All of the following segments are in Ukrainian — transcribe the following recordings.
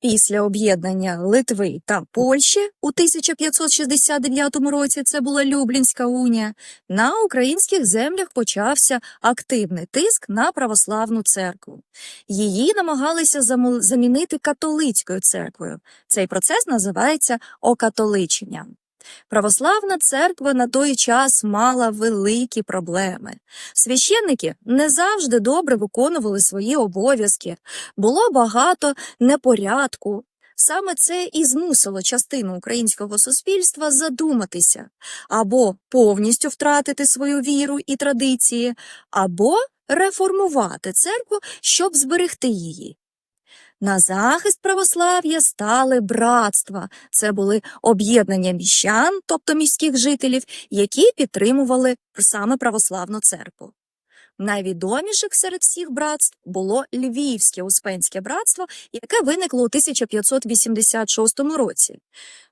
Після об'єднання Литви та Польщі у 1569 році це була Люблінська унія. На українських землях почався активний тиск на православну церкву. Її намагалися замінити католицькою церквою. Цей процес називається окатоличення. Православна церква на той час мала великі проблеми. Священники не завжди добре виконували свої обов'язки, було багато непорядку. Саме це і змусило частину українського суспільства задуматися або повністю втратити свою віру і традиції, або реформувати церкву, щоб зберегти її. На захист православ'я стали братства. Це були об'єднання міщан, тобто міських жителів, які підтримували саме православну церкву. Найвідоміших серед всіх братств було Львівське Успенське братство, яке виникло у 1586 році.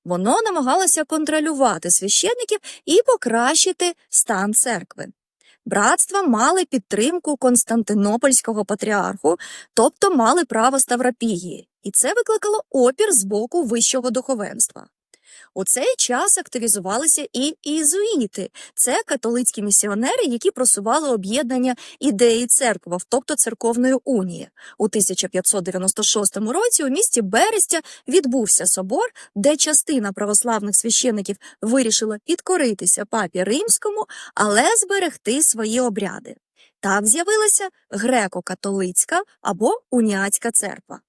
Воно намагалося контролювати священників і покращити стан церкви. Братства мали підтримку Константинопольського патріарху, тобто мали право Ставропігії, і це викликало опір з боку вищого духовенства. У цей час активізувалися і ізуїти. Це католицькі місіонери, які просували об'єднання ідеї церкви, тобто церковної унії. У 1596 році у місті Берестя відбувся собор, де частина православних священиків вирішила підкоритися папі римському, але зберегти свої обряди. Так з'явилася греко-католицька або уніатська церква.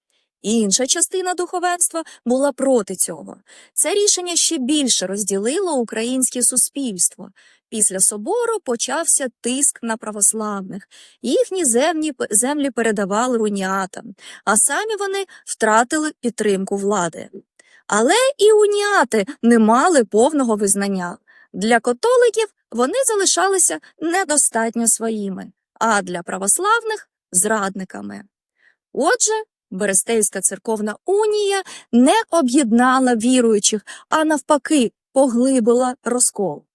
Інша частина духовенства була проти цього. Це рішення ще більше розділило українське суспільство. Після собору почався тиск на православних. Їхні землі, землі передавали уніатам, а самі вони втратили підтримку влади. Але і уніати не мали повного визнання. Для католиків вони залишалися недостатньо своїми, а для православних зрадниками. Отже, Берестейська церковна унія не об'єднала віруючих, а навпаки, поглибила розкол.